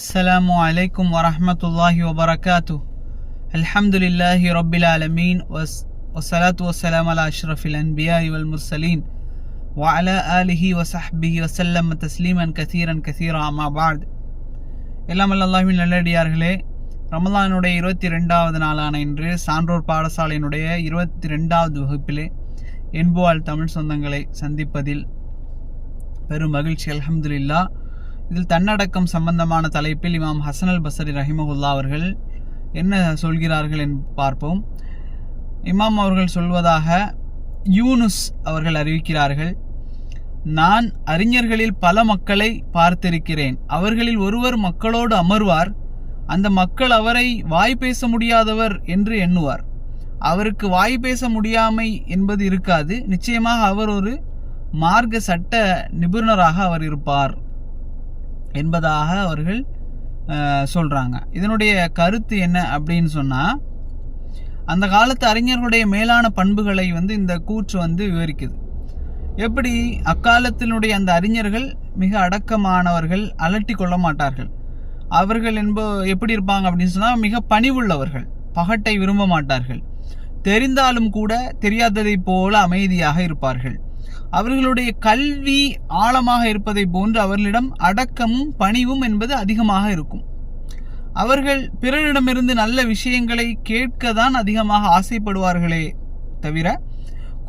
السلام عليكم ورحمة الله وبركاته الحمد لله رب العالمين والس- والصلاة والسلام على أشرف الأنبياء والمرسلين وعلى آله وصحبه وسلم تسليما كثيرا كثيرا أما بعد எல்லாம் வல்ல அல்லாஹ்வின் நல்லடியார்களே ரமலானுடைய இருபத்தி ரெண்டாவது நாளான இன்று சான்றோர் பாடசாலையினுடைய இருபத்தி ரெண்டாவது வகுப்பிலே என்புவால் தமிழ் சொந்தங்களை சந்திப்பதில் பெரும் மகிழ்ச்சி அல்ஹம்துலில்லா இதில் தன்னடக்கம் சம்பந்தமான தலைப்பில் இமாம் ஹசன் அல் பசரி ரஹிமகுல்லா அவர்கள் என்ன சொல்கிறார்கள் என்று பார்ப்போம். இமாம் அவர்கள் சொல்வதாக யூனுஸ் அவர்கள் அறிவிக்கிறார்கள் நான் அறிஞர்களில் பல மக்களை பார்த்திருக்கிறேன். அவர்களில் ஒருவர் மக்களோடு அமர்வார். அந்த மக்கள் அவரை வாய் பேச முடியாதவர் என்று எண்ணுவார். அவருக்கு வாய் பேச முடியாமை என்பது இருக்காது. நிச்சயமாக அவர் ஒரு மார்க்க சட்ட நிபுணராக அவர் இருப்பார். என்பதாக அவர்கள் சொல்கிறாங்க இதனுடைய கருத்து என்ன அப்படின்னு சொன்னால் அந்த காலத்து அறிஞர்களுடைய மேலான பண்புகளை வந்து இந்த கூற்று வந்து விவரிக்குது. எப்படி? அக்காலத்தினுடைய அந்த அறிஞர்கள் மிக அடக்கமானவர்கள் அலட்டி கொள்ள மாட்டார்கள். அவர்கள் என்ப எப்படி இருப்பாங்க அப்படின்னு சொன்னால் மிக பணிவுள்ளவர்கள் பகட்டை விரும்ப மாட்டார்கள். தெரிந்தாலும் கூட தெரியாததை போல அமைதியாக இருப்பார்கள். அவர்களுடைய கல்வி ஆழமாக இருப்பதை போன்று அவர்களிடம் அடக்கமும் பணிவும் என்பது அதிகமாக இருக்கும். அவர்கள் பிறரிடமிருந்து நல்ல விஷயங்களை கேட்க தான் அதிகமாக ஆசைப்படுவார்களே தவிர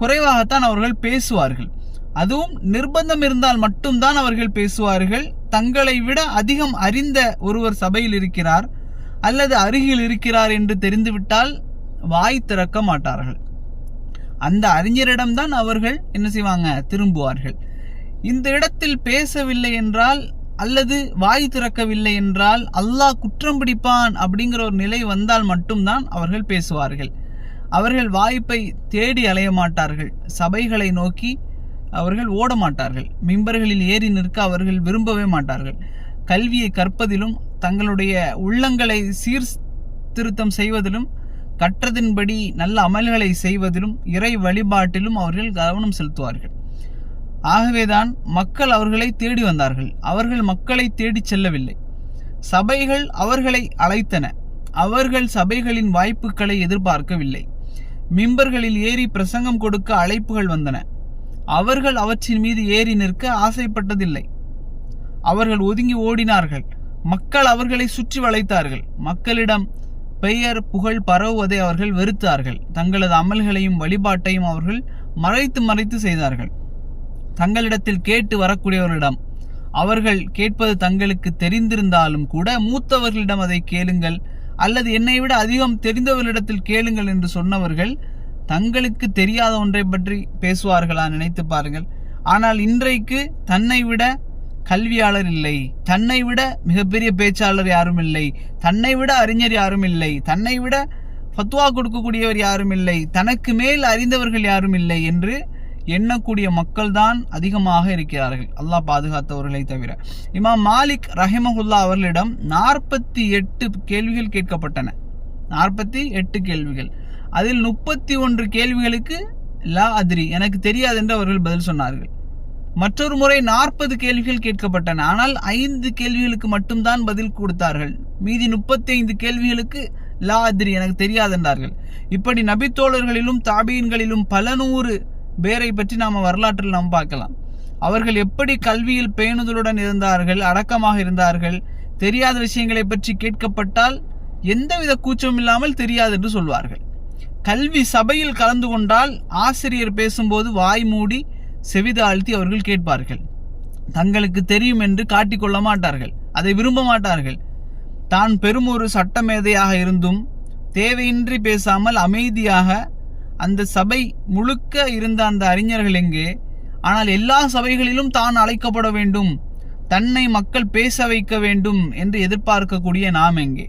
குறைவாகத்தான் அவர்கள் பேசுவார்கள். அதுவும் நிர்பந்தம் இருந்தால் மட்டும்தான் அவர்கள் பேசுவார்கள். தங்களை விட அதிகம் அறிந்த ஒருவர் சபையில் இருக்கிறார் அல்லது அருகில் இருக்கிறார் என்று தெரிந்துவிட்டால் வாய் திறக்க மாட்டார்கள். அந்த அறிஞரிடம்தான் அவர்கள் என்ன செய்வாங்க? திரும்புவார்கள். இந்த இடத்தில் பேசவில்லை என்றால் அல்லது வாய் திறக்கவில்லை என்றால் அல்லாஹ் குற்றம் பிடிப்பான் அப்படிங்கிற ஒரு நிலை வந்தால் மட்டும்தான் அவர்கள் பேசுவார்கள். அவர்கள் வாய்ப்பை தேடி அலைய மாட்டார்கள். சபைகளை நோக்கி அவர்கள் ஓட மாட்டார்கள். மிம்பர்களில் ஏறி நிற்க அவர்கள் விரும்பவே மாட்டார்கள். கல்வியை கற்பதிலும் தங்களுடைய உள்ளங்களை சீர்திருத்தம் செய்வதிலும் கற்றதின்படி நல்ல அமல்களை செய்வதிலும் இறை வழிபாட்டிலும் அவர்கள் கவனம் செலுத்துவார்கள். ஆகவேதான் மக்கள் அவர்களை தேடி வந்தார்கள். அவர்கள் மக்களை தேடிச் செல்லவில்லை. சபைகள் அவர்களை அழைத்தன. அவர்கள் சபைகளின் வாய்ப்புகளை எதிர்பார்க்கவில்லை. மிம்பர்களில் ஏறி பிரசங்கம் கொடுக்க அழைப்புகள் வந்தன. அவர்கள் அவற்றின் மீது ஏறி நிற்க ஆசைப்பட்டதில்லை. அவர்கள் ஒதுங்கி ஓடினார்கள். மக்கள் அவர்களை சுற்றி வளைத்தார்கள். மக்களிடம் பெயர் புகழ் பரவுவதை அவர்கள் வெறுத்தார்கள். தங்களது அமல்களையும் வழிபாட்டையும் அவர்கள் மறைத்து மறைத்து செய்தார்கள். தங்களிடத்தில் கேட்டு வரக்கூடியவர்களிடம் அவர்கள் கேட்பது தங்களுக்கு தெரிந்திருந்தாலும் கூட மூத்தவர்களிடம் அதை கேளுங்கள் அல்லது என்னை விட அதிகம் தெரிந்தவர்களிடத்தில் கேளுங்கள் என்று சொன்னவர்கள் தங்களுக்கு தெரியாத ஒன்றை பற்றி பேசுவார்களா நினைத்து பாருங்கள். ஆனால் இன்றைக்கு தன்னை விட கல்வியாளர் இல்லை. தன்னை விட மிகப்பெரிய பேச்சாளர் யாரும் இல்லை. தன்னை விட அறிஞர் யாரும் இல்லை. தன்னை விட ஃபத்வா கொடுக்கக்கூடியவர் யாரும் இல்லை. தனக்கு மேல் அறிந்தவர்கள் யாரும் இல்லை என்று எண்ணக்கூடிய மக்கள் தான் அதிகமாக இருக்கிறார்கள். அல்லாஹ் பாதுகாத்தவர்களை தவிர. இமாம் மாலிக் ரஹிமஹுல்லா அவர்களிடம் நாற்பத்தி எட்டு கேள்விகள் கேட்கப்பட்டன. நாற்பத்தி எட்டு கேள்விகள். அதில் முப்பத்தி ஒன்று கேள்விகளுக்கு லா அதிரி எனக்கு தெரியாது என்று அவர்கள் பதில் சொன்னார்கள். மற்றொரு முறை நாற்பது கேள்விகள் கேட்கப்பட்டன. ஆனால் ஐந்து கேள்விகளுக்கு மட்டும்தான் பதில் கொடுத்தார்கள். மீதி முப்பத்தி ஐந்து கேள்விகளுக்கு லா அதிரி எனக்கு தெரியாதென்றார்கள். இப்படி நபித்தோழர்களிலும் தாபீன்களிலும் பல நூறு பேரை பற்றி நாம் வரலாற்றில் நாம் பார்க்கலாம். அவர்கள் எப்படி கல்வியில் பேணுதலுடன் இருந்தார்கள் அடக்கமாக இருந்தார்கள் தெரியாத விஷயங்களை பற்றி கேட்கப்பட்டால் எந்தவித கூச்சமும் இல்லாமல் தெரியாது என்று சொல்வார்கள். கல்வி சபையில் கலந்து கொண்டால் ஆசிரியர் பேசும்போது வாய் மூடி செவிதாழ்த்தி அவர்கள் கேட்பார்கள். தங்களுக்கு தெரியும் என்று காட்டிக்கொள்ள மாட்டார்கள். அதை விரும்ப மாட்டார்கள். தான் பெரும் ஒரு சட்டமேதையாக இருந்தும் தேவையின்றி பேசாமல் அமைதியாக அந்த சபை முழுக்க இருந்த அந்த அறிஞர்கள் எங்கே? ஆனால் எல்லா சபைகளிலும் தான் அழைக்கப்பட வேண்டும். தன்னை மக்கள் பேச வைக்க வேண்டும் என்று எதிர்பார்க்கக்கூடிய நாம் எங்கே?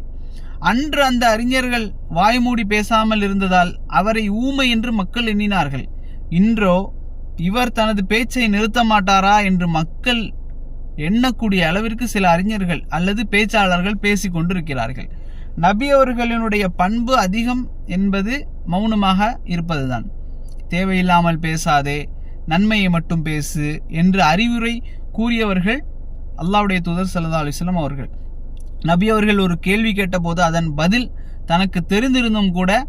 அன்று அந்த அறிஞர்கள் வாய்மூடி பேசாமல் இருந்ததால் அவரை ஊமை என்று மக்கள் எண்ணினார்கள். இன்றோ இவர் தனது பேச்சை நிறுத்த மாட்டாரா என்று மக்கள் எண்ணக்கூடிய அளவிற்கு சில அறிஞர்கள் அல்லது பேச்சாளர்கள் பேசிக் கொண்டிருக்கிறார்கள். நபி அவர்களினுடைய பண்பு அதிகம் என்பது மௌனமாக இருப்பதுதான். தேவையில்லாமல் பேசாதே நன்மையை மட்டும் பேசு என்று அறிவுரை கூறியவர்கள் அல்லாவுடைய தூதர் சல்லா அலைஹி அவர்கள். நபி அவர்கள் ஒரு கேள்வி கேட்டபோது அதன் பதில் தனக்கு தெரிந்திருந்தும் கூட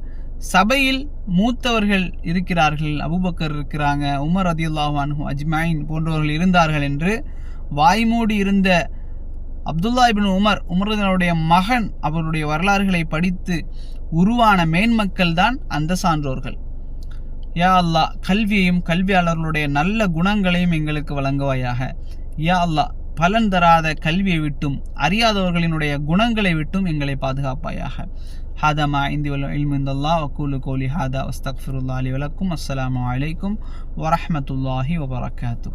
சபையில் மூத்தவர்கள் இருக்கிறார்கள். அபுபக்கர் இருக்கிறாங்க உமர் அதியுல்லாஹான் அஜ்மாயின் போன்றவர்கள் இருந்தார்கள் என்று வாய்மூடி இருந்த அப்துல்லா இபின் உமர் உமரதனுடைய மகன் அவருடைய வரலாறுகளை படித்து உருவான மேன்மக்கள் தான் அந்த சான்றோர்கள். யா அல்லாஹ் கல்வியையும் கல்வியாளர்களுடைய நல்ல குணங்களையும் எங்களுக்கு வழங்குவாயாக. யா அல்லா பலன் தராத கல்வியை விட்டும் அறியாதவர்களினுடைய குணங்களை விட்டும் எங்களை பாதுகாப்பாயாக. هذا ما عندي والعلم عند الله. أقول قولي هذا أستغفر الله لي ولكم. السلام عليكم ورحمة الله وبركاته.